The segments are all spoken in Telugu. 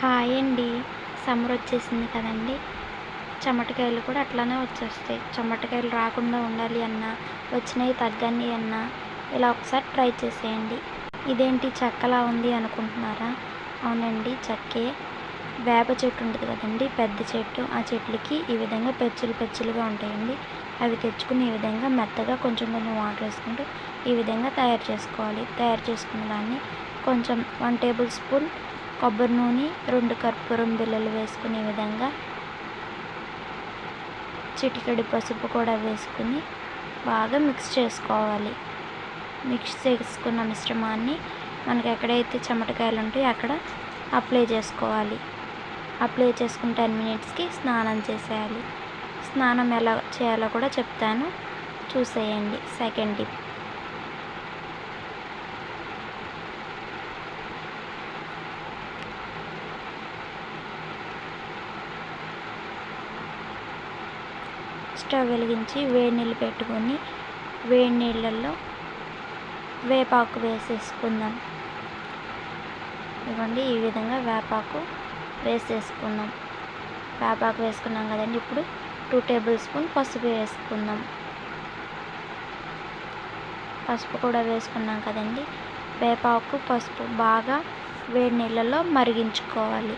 హాయ్ అండి. సమ్మర్ వచ్చేసింది కదండి. చెమటకాయలు కూడా అట్లానే వచ్చేస్తాయి. చెమటకాయలు రాకుండా ఉండాలి అన్నా వచ్చినవి తగ్గండి అన్నా ఇలా ఒకసారి ట్రై చేసేయండి. ఇదేంటి చెక్కలా ఉంది అనుకుంటున్నారా? అవునండి చెక్కే. వేప చెట్టు ఉంటుంది కదండి పెద్ద చెట్టు. ఆ చెట్లకి ఈ విధంగా పెచ్చులు పెచ్చులుగా ఉంటాయండి. అవి తెచ్చుకుని ఈ విధంగా మెత్తగా కొంచెం కొంచెం వాటర్ వేసుకుంటూ ఈ విధంగా తయారు చేసుకోవాలి. తయారు చేసుకున్న దాన్ని కొంచెం వన్ టేబుల్ స్పూన్ కొబ్బరి నూనె రెండు కర్పూరం బిళ్ళలు వేసుకునే విధంగా చిటికెడు పసుపు కూడా వేసుకుని బాగా మిక్స్ చేసుకోవాలి. మిక్స్ చేసుకున్న మిశ్రమాన్ని మనకి ఎక్కడైతే చెమటకాయలు ఉంటాయో అక్కడ అప్లై చేసుకోవాలి. అప్లై చేసుకుని టెన్ మినిట్స్కి స్నానం చేసేయాలి. స్నానం ఎలా చేయాలో కూడా చెప్తాను. చూసేయండి. సెకండ్ టిప్ స్టవ్ వెలిగించి వేడి నీళ్ళు పెట్టుకొని వేడి నీళ్ళల్లో వేపాకు వేసేసుకుందాం. ఇవ్వండి ఈ విధంగా వేపాకు వేసేసుకుందాం. వేపాకు వేసుకున్నాం కదండి ఇప్పుడు టూ టేబుల్ స్పూన్ పసుపు వేసుకుందాం. పసుపు కూడా వేసుకున్నాం కదండి వేపాకు పసుపు బాగా వేడి నీళ్ళల్లో మరిగించుకోవాలి.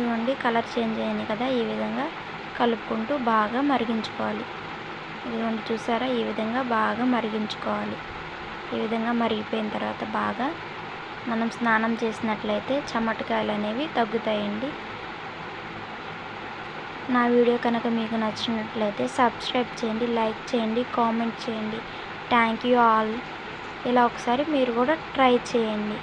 ఇదిగోండి కలర్ చేంజ్ అయింది కదా ఈ విధంగా కలుపుకుంటూ బాగా మరిగించుకోవాలి. ఇదిగోండి చూసారా? ఈ విధంగా బాగా మరిగించుకోవాలి. ఈ విధంగా మరిగిపోయిన తర్వాత బాగా మనం స్నానం చేసినట్లయితే చెమటకాయలు అనేవి తగ్గుతాయండి. నా వీడియో కనుక మీకు నచ్చినట్లయితే సబ్స్క్రైబ్ చేయండి లైక్ చేయండి కామెంట్ చేయండి. Thank you all. ఇలా ఒకసారి మీరు కూడా ట్రై చేయండి.